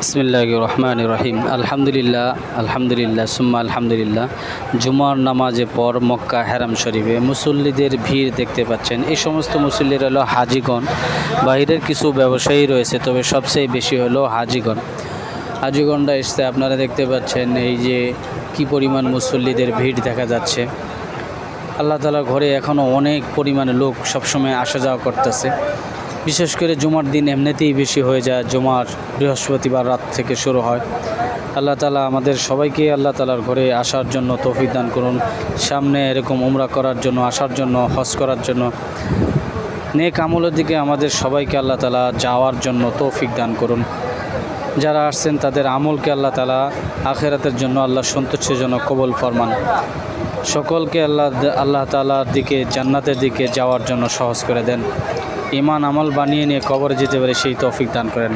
বিসমিল্লাহ রহমান রহিম আলহামদুলিল্লাহ আলহামদুলিল্লাহ সুম্মা আলহামদুলিল্লাহ জুমার নামাজে পর মক্কা হেরাম শরীফে মুসল্লিদের ভিড় দেখতে পাচ্ছেন। এই সমস্ত মুসল্লিরা হলো হাজিগণ। বাইরের কিছু ব্যবসায়ী রয়েছে, তবে সবচেয়ে বেশি হলো হাজিগণ। হাজিগণরা এসছে আপনারা দেখতে পাচ্ছেন এই যে কি পরিমাণ মুসল্লিদের ভিড় দেখা যাচ্ছে। আল্লাহ তালার ঘরে এখনও অনেক পরিমাণে লোক সবসময় আসা যাওয়া করতেছে। বিশেষ করে জুমার দিন এমনিতেই বেশি হয়ে যায়, জুমার বৃহস্পতিবার রাত থেকে শুরু হয়। আল্লাহ তালা আমাদের সবাইকে আল্লাহ তালার ঘরে আসার জন্য তৌফিক দান করুন, সামনে এরকম উমরা করার জন্য, আসার জন্য, হজ করার জন্য। নেক আমলের দিকে আমাদের সবাইকে আল্লাহ তালা যাওয়ার জন্য তৌফিক দান করুন। যারা আসছেন, তাদের আমলকে আল্লাহ তালা আখেরাতের জন্য আল্লাহ সন্তুষ্টের জন্য কবল ফরমান। সকলকে আল্লাহ আল্লাহ তালার দিকে, জান্নাতের দিকে যাওয়ার জন্য সহজ করে দেন। ইমান আমল বানিয়ে নিয়ে কবরে যেতে পারে সেই তৌফিক দান করেন।